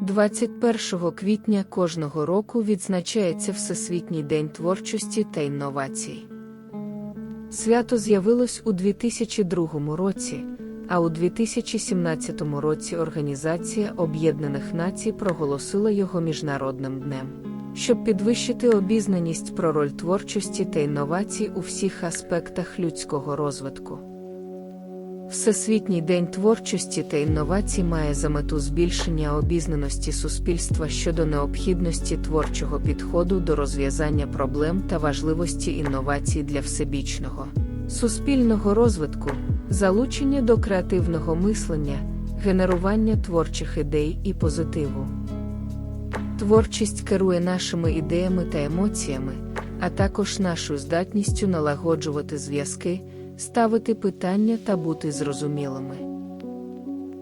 21 квітня кожного року відзначається Всесвітній день творчості та інновацій. Свято з'явилось у 2002 році, а у 2017 році Організація Об'єднаних Націй проголосила його міжнародним днем, щоб підвищити обізнаність про роль творчості та інновацій у всіх аспектах людського розвитку. Всесвітній день творчості та інновацій має за мету збільшення обізнаності суспільства щодо необхідності творчого підходу до розв'язання проблем та важливості інновацій для всебічного, суспільного розвитку, залучення до креативного мислення, генерування творчих ідей і позитиву. Творчість керує нашими ідеями та емоціями, а також нашою здатністю налагоджувати зв'язки ставити питання та бути зрозумілими.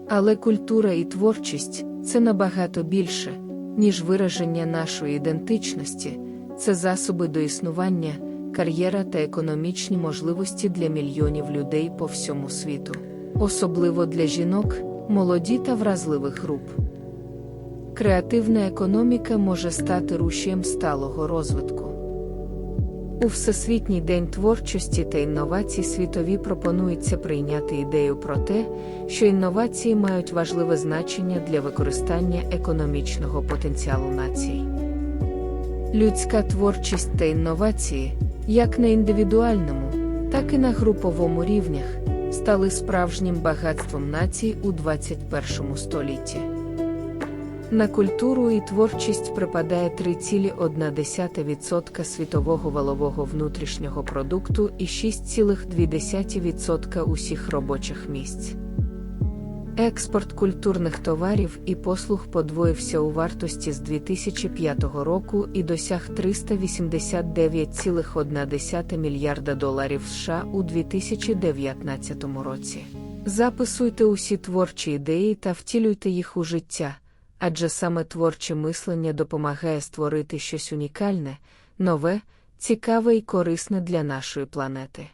Але культура і творчість це набагато більше, ніж вираження нашої ідентичності, це засоби до існування, кар'єра та економічні можливості для мільйонів людей по всьому світу, особливо для жінок, молоді та вразливих груп. Креативна економіка може стати рушієм сталого розвитку. У Всесвітній день творчості та інновацій світові пропонується прийняти ідею про те, що інновації мають важливе значення для використання економічного потенціалу націй. Людська творчість та інновації, як на індивідуальному, так і на груповому рівнях, стали справжнім багатством націй у 21 столітті. На культуру і творчість припадає 3,1% світового валового внутрішнього продукту і 6,2% усіх робочих місць. Експорт культурних товарів і послуг подвоївся у вартості з 2005 року і досяг 389,1 мільярда доларів США у 2019 році. Записуйте усі творчі ідеї та втілюйте їх у життя адже саме творче мислення допомагає створити щось унікальне, нове, цікаве і корисне для нашої планети.